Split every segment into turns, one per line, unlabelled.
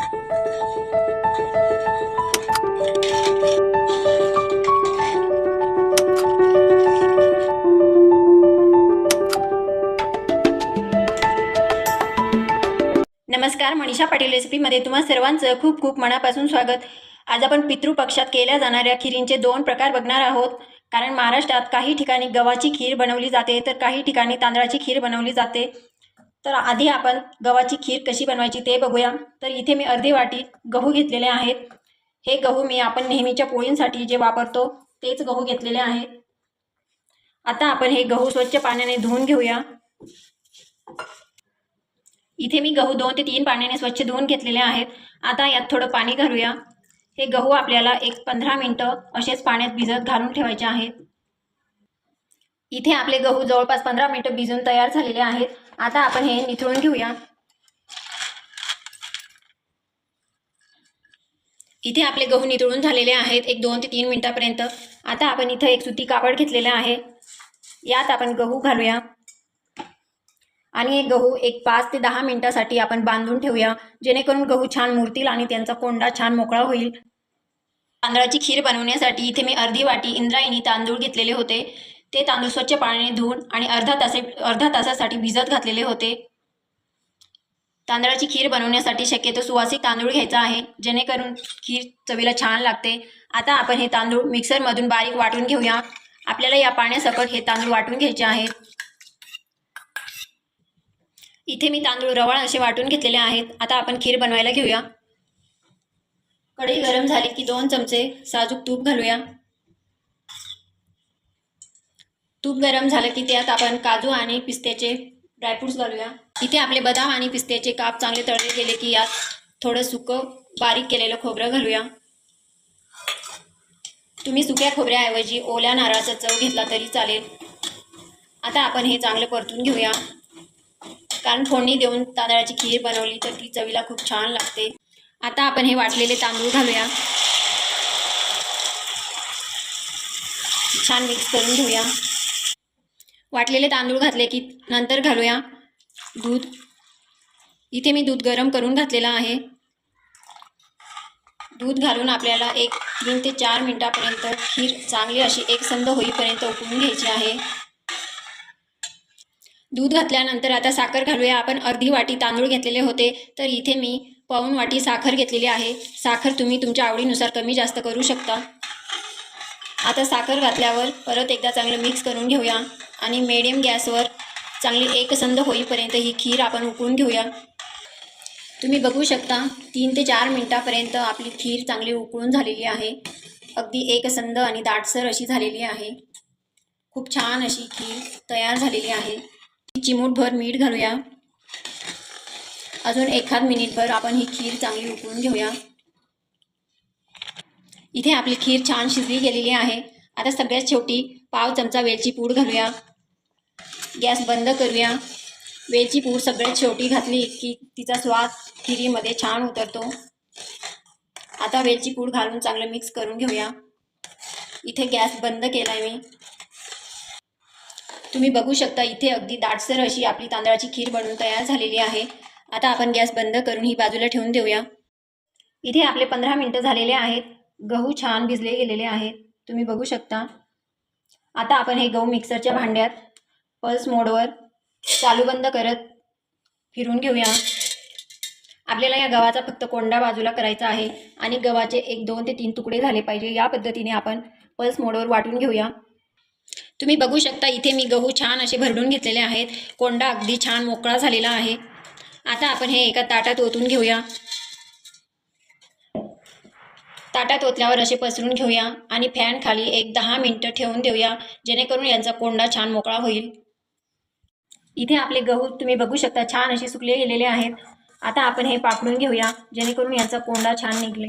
नमस्कार मनीषा पाटील रेसिपीमध्ये तुम्हा सर्वांचं खूप खूप मनापासून स्वागत. आज आपण पितृपक्षात केल्या जाणाऱ्या खिरींचे दोन प्रकार बघणार आहोत. कारण महाराष्ट्रात काही ठिकाणी गव्हाची खीर बनवली जाते तर काही ठिकाणी तांदळाची खीर बनवली जाते. तर आधी आपण गव्हाची खीर कशी बनवायची ते बघूया. तर इथे मी अर्धी वाटी गहू घेतलेले आहेत. हे गहू मी आपण नेहमीच्या पोळींसाठी जे वापरतो तेच गहू घेतलेले आहेत आता आपण हे गहू स्वच्छ पाण्याने धुवून घेऊया. इथे मी गहू दोन ते तीन पाण्याने स्वच्छ धुवून घेतलेले आहेत. आता यात थोडं पाणी घालूया. हे गहू आपल्याला एक पंधरा मिनटं असेच पाण्यात भिजत घालून ठेवायचे आहेत. इथे आपले गहू जवळपास पंधरा मिनटं भिजून तयार झालेले आहेत. आता आपण हे निथळून घेऊया. इथे आपले गहू नितळून झालेले आहेत. एक दोन ते तीन मिनटापर्यंत. आता आपण इथं एक सुती कापड घेतलेलं आहे. यात आपण गहू घालूया. आणि हे गहू एक पाच ते दहा मिनिटासाठी आपण बांधून ठेवूया. जेणेकरून गहू छान मुरतील आणि त्यांचा कोंडा छान मोकळा होईल. तांदळाची खीर बनवण्यासाठी इथे मी अर्धी वाटी इंद्रायणी तांदूळ घेतलेले होते. ते तांदूळ स्वच्छ पाण्याने धुवून आणि अर्धा तासे अर्धा तासासाठी भिजत घातलेले होते. तांदळाची खीर बनवण्यासाठी शक्यतो सुवासिक तांदूळ घ्यायचा आहे जेणेकरून खीर चवीला छान लागते. आता आपण हे तांदूळ मिक्सरमधून बारीक वाटून घेऊया. आपल्याला या पाण्यासकट हे तांदूळ वाटून घ्यायचे आहेत इथे मी तांदूळ रवाळ असे वाटून घेतलेले आहेत. आता आपण खीर बनवायला घेऊया. कढई गरम झाली की दोन चमचे साजूक तूप घालूया. तूप गरम झालं की त्यात आपण काजू आणि पिस्त्याचे ड्रायफ्रुट्स घालूया. इथे आपले बदाम आणि पिस्त्याचे काप चांगले तळले गेले की यात थोडं सुकं बारीक केलेलं खोबरं घालूया. तुम्ही सुक्या खोबऱ्याऐवजी ओल्या नारळाचा चव घेतला तरी चालेल. आता आपण हे चांगलं परतून घेऊया. कारण फोडणी देऊन तांदळाची खीर बनवली तर ती चवीला खूप छान लागते. आता आपण हे वाटलेले तांदूळ घालूया. छान मिक्स करून घेऊया. वाटलेले तांदूळ घातले की नंतर घालूया. दूध. इथे मी दूध गरम करून घातलेलं आहे. दूध घालून आपल्याला एक तीन ते चार मिनटापर्यंत खीर चांगली अशी एकसंध होईपर्यंत उकळून घ्यायची आहे. दूध घातल्यानंतर आता साखर घालूया. आपण अर्धी वाटी तांदूळ घेतलेले होते तर इथे मी पाऊन वाटी साखर घेतलेली आहे. साखर तुम्ही तुमच्या आवडीनुसार कमी जास्त करू शकता. आता साखर घातल्यावर परत एकदा चांगलं मिक्स करून घेऊया. आणि मिडियम गॅसवर चांगली एकसंध होईपर्यंत ही खीर आपण उकळून घेऊया. तुम्ही बघू शकता तीन ते चार मिनटापर्यंत आपली खीर चांगली उकळून झालेली आहे. अगदी एकसंध आणि दाटसर अशी झालेली आहे. खूप छान अशी खीर तयार झालेली आहे. चिमूटभर मीठ घालूया. अजून एखाद मिनिटभर आपण ही खीर चांगली उकळून घेऊया. इथे आपली खीर छान शिजली गेलेली आहे. आता सगळ्यात शेवटी पाव चमचा वेलची पूड घालूया. गॅस बंद करूया. वेलची पूड सगळ्यात शेवटी घातली की तिचा स्वाद खिरीमध्ये छान उतरतो. आता वेलची पूड घालून चांगलं मिक्स करून घेऊया. इथे गॅस बंद केला आहे मी. तुम्ही बघू शकता इथे अगदी दाटसर अशी आपली तांदळाची खीर बनवून तयार झालेली आहे. आता आपण गॅस बंद करून ही बाजूला ठेवून देऊया. इथे आपले पंधरा मिनटं झालेले आहेत. गहू छान भिजले गेलेले आहेत. तुम्ही बघू शकता. आता आपण हे गहू मिक्सरच्या भांड्यात पल्स मोडवर चालू बंद करत फिरून घेऊया. आपल्याला या गव्हाचा फक्त कोंडा बाजूला करायचा आहे आणि गव्हाचे एक दोन ते तीन तुकडे झाले पाहिजे. या पद्धतीने आपण पल्स मोडवर वाटून घेऊया. तुम्ही बघू शकता इथे मी गहू छान असे भरडून घेतलेले आहेत. कोंडा अगदी छान मोकळा झालेला आहे. आता आपण हे एका ताटात ओतून घेऊया. ताटात ओतल्यावर असे पसरून घेऊया आणि फॅन खाली एक दहा मिनटं ठेवून देऊया जेणेकरून यांचा कोंडा छान मोकळा होईल. इथे आपले गहू तुम्ही बघू शकता छान असे सुकले गेलेले आहेत. आता आपण हे पाकडून घेऊया जेणेकरून यांचा कोंडा छान निघले.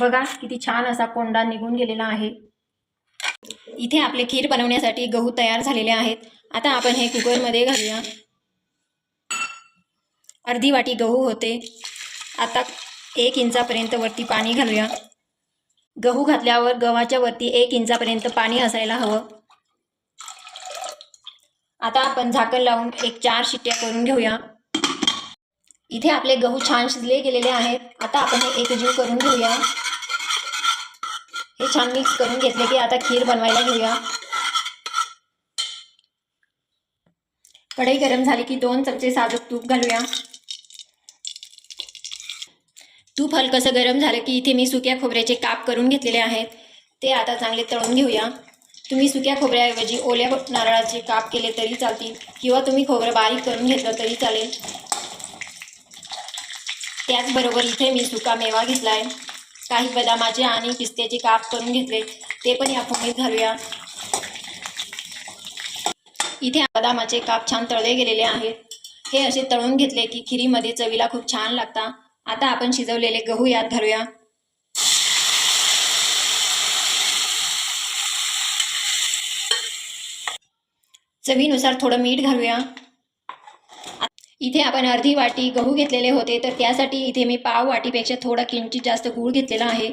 बघा किती छान असा कोंडा निघून गेलेला आहे. इथे आपले खीर बनवण्यासाठी गहू तयार झालेले आहेत. आता आपण हे कुकरमध्ये घालूया. अर्धी वाटी गहू होते. आता एक इंचापर्यंत वरती पाणी घालूया. गहू घातल्यावर गव्हाच्या वरती एक इंचापर्यंत पाणी असायला हवं. आता आपण झाकण लावून एक चार शिट्ट्या करून घेऊया. इथे आपले गहू छान शिजले गेलेले आहेत. आता आपण हे एकजीव करून घेऊया. हे छान मिक्स करून घेतले की आता खीर बनवायला घेऊया. कढई गरम झाली की दोन चमचे साजूक तूप घालूया. तूप हलकंसं गरम झालं की इथे मी सुक्या खोबऱ्याचे काप करून घेतलेले आहेत? ते आता चांगले तळून घेऊया. तुम्ही सुक्या खोबऱ्याऐवजी ओल्या नारळाचे काप केले तरी चालतील किंवा तुम्ही खोबरं बारीक करून घेतलं तरी चालेल. त्याचबरोबर इथे मी सुका मेवा घेतला आहे काही बदामाचे आणि पिस्त्याचे काप करून घेतले. ते पण या फोडणीत घालूया. इथे बदामाचे काप छान तळले गेलेले आहेत. हे असे तळून घेतले की खिरीमध्ये चवीला खूप छान लागतात आता आपण शिजवलेले गहू यात घालूया चवीनुसार थोडं मीठ घालूया. इथे आपण अर्धी वाटी गहू घेतलेले होते तर त्यासाठी इथे मी पाव वाटीपेक्षा थोडा किंचित जास्त गूळ घेतलेला आहे.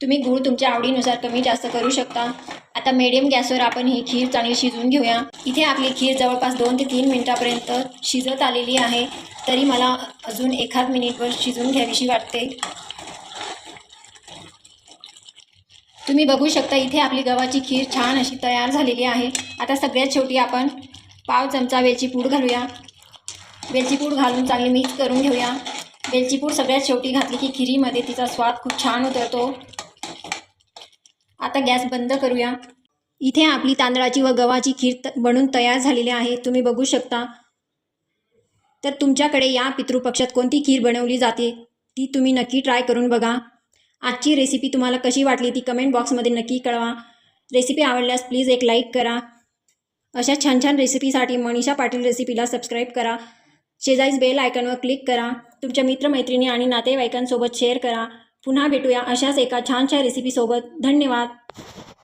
तुम्ही गूळ तुमच्या आवडीनुसार कमी जास्त करू शकता. आता मिडियम गॅसवर आपण ही खीर चांगली शिजवून घेऊया. इथे आपली खीर जवळपास दोन ते तीन मिनिटापर्यंत शिजत आलेली आहे. तरी मला अजून एखाद मिनिटवर शिजवून घ्यावीशी वाटते. तुम्ही बघू शकता इथे आपली गव्हाची खीर छान अशी तयार झालेली आहे. आता सगळ्यात शेवटी आपण पाव चमचा वेलची पूड घालूया. वेलची पूड घालून चांगली मिक्स करून घेऊया. वेलची पूड सगळ्यात शेवटी घातली की खिरीमध्ये तिचा स्वाद खूप छान उतरतो. आता गॅस बंद करूया. इथे आपली तांदळाची व गव्हाची खीर बनून तयार झालेली आहे. तुम्ही बघू शकता तर तुमच्याकडे या पितृपक्षात कोणती खीर बनवली जाते? ती तुम्ही नक्की ट्राय करून बघा. आजची रेसिपी तुम्हाला कशी वाटली ती कमेंट बॉक्समध्ये नक्की कळवा. रेसिपी आवडल्यास प्लीज एक लाईक करा. अशा छान छान रेसिपीसाठी मनीषा पाटील रेसिपीला सबस्क्राईब करा. शेजारीच बेल आयकॉनवर क्लिक करा. तुमच्या मित्रमैत्रिणी आणि नातेवाईकांसोबत शेअर करा. पुन्हा भेटूया अशाच एका छानशा रेसिपीसोबत धन्यवाद.